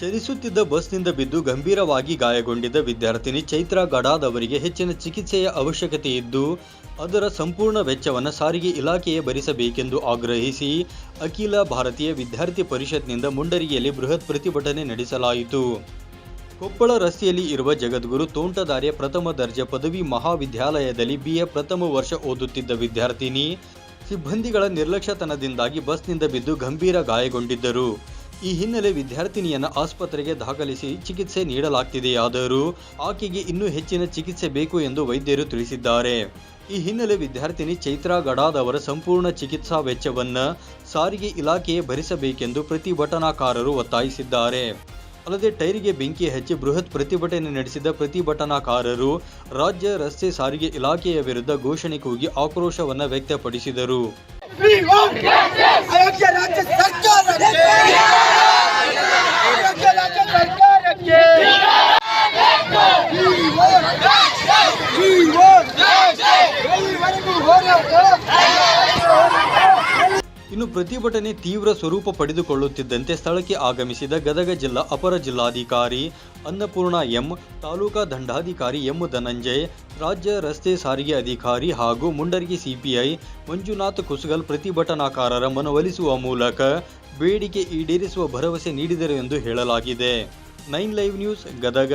ಚಲಿಸುತ್ತಿದ್ದ ಬಸ್ನಿಂದ ಬಿದ್ದು ಗಂಭೀರವಾಗಿ ಗಾಯಗೊಂಡಿದ್ದ ವಿದ್ಯಾರ್ಥಿನಿ ಚೈತ್ರ ಗಡಾದ್ ಅವರಿಗೆ ಹೆಚ್ಚಿನ ಚಿಕಿತ್ಸೆಯ ಅವಶ್ಯಕತೆ ಇದ್ದು, ಅದರ ಸಂಪೂರ್ಣ ವೆಚ್ಚವನ್ನು ಸಾರಿಗೆ ಇಲಾಖೆಯೇ ಭರಿಸಬೇಕೆಂದು ಆಗ್ರಹಿಸಿ ಅಖಿಲ ಭಾರತೀಯ ವಿದ್ಯಾರ್ಥಿ ಪರಿಷತ್ನಿಂದ ಮುಂಡರಿಯಲ್ಲಿ ಬೃಹತ್ ಪ್ರತಿಭಟನೆ ನಡೆಸಲಾಯಿತು. ಕೊಪ್ಪಳ ರಸ್ತೆಯಲ್ಲಿ ಇರುವ ಜಗದ್ಗುರು ತೋಂಟದಾರ್ಯ ಪ್ರಥಮ ದರ್ಜೆ ಪದವಿ ಮಹಾವಿದ್ಯಾಲಯದಲ್ಲಿ ಬಿಎ ಪ್ರಥಮ ವರ್ಷ ಓದುತ್ತಿದ್ದ ವಿದ್ಯಾರ್ಥಿನಿ ಸಿಬ್ಬಂದಿಗಳ ನಿರ್ಲಕ್ಷ್ಯತನದಿಂದಾಗಿ ಬಸ್ನಿಂದ ಬಿದ್ದು ಗಂಭೀರ ಗಾಯಗೊಂಡಿದ್ದರು. ಈ ಹಿನ್ನೆಲೆ ವಿದ್ಯಾರ್ಥಿನಿಯನ್ನು ಆಸ್ಪತ್ರೆಗೆ ದಾಖಲಿಸಿ ಚಿಕಿತ್ಸೆ ನೀಡಲಾಗ್ತಿದೆಯಾದರೂ ಆಕೆಗೆ ಇನ್ನೂ ಹೆಚ್ಚಿನ ಚಿಕಿತ್ಸೆ ಬೇಕು ಎಂದು ವೈದ್ಯರು ತಿಳಿಸಿದ್ದಾರೆ. ಈ ಹಿನ್ನೆಲೆ ವಿದ್ಯಾರ್ಥಿನಿ ಚೈತ್ರಾ ಗಡಾದ್ ಅವರ ಸಂಪೂರ್ಣ ಚಿಕಿತ್ಸಾ ವೆಚ್ಚವನ್ನು ಸಾರಿಗೆ ಇಲಾಖೆಯೇ ಭರಿಸಬೇಕೆಂದು ಪ್ರತಿಭಟನಾಕಾರರು ಒತ್ತಾಯಿಸಿದ್ದಾರೆ. ಅಲ್ಲದೆ ಟೈರಿಗೆ ಬೆಂಕಿ ಹಚ್ಚಿ ಬೃಹತ್ ಪ್ರತಿಭಟನೆ ನಡೆಸಿದ ಪ್ರತಿಭಟನಾಕಾರರು ರಾಜ್ಯ ರಸ್ತೆ ಸಾರಿಗೆ ಇಲಾಖೆಯ ವಿರುದ್ಧ ಘೋಷಣೆ ಕೂಗಿ ಆಕ್ರೋಶವನ್ನು ವ್ಯಕ್ತಪಡಿಸಿದರು. ಇನ್ನು ಪ್ರತಿಭಟನೆ ತೀವ್ರ ಸ್ವರೂಪ ಪಡೆದುಕೊಳ್ಳುತ್ತಿದ್ದಂತೆ ಸ್ಥಳಕ್ಕೆ ಆಗಮಿಸಿದ ಗದಗ ಜಿಲ್ಲಾ ಅಪರ ಜಿಲ್ಲಾಧಿಕಾರಿ ಅನ್ನಪೂರ್ಣ ಎಂ, ತಾಲೂಕಾ ದಂಡಾಧಿಕಾರಿ ಎಂ ಧನಂಜಯ್, ರಾಜ್ಯ ರಸ್ತೆ ಸಾರಿಗೆ ಅಧಿಕಾರಿ ಹಾಗೂ ಮುಂಡರ್ಗಿ ಸಿಪಿಐ ಮಂಜುನಾಥ್ ಕುಸಗಲ್ ಪ್ರತಿಭಟನಾಕಾರರ ಮನವೊಲಿಸುವ ಮೂಲಕ ಬೇಡಿಕೆ ಈಡೇರಿಸುವ ಭರವಸೆ ನೀಡಿದರು ಎಂದು ಹೇಳಲಾಗಿದೆ. Nine live news Gadag.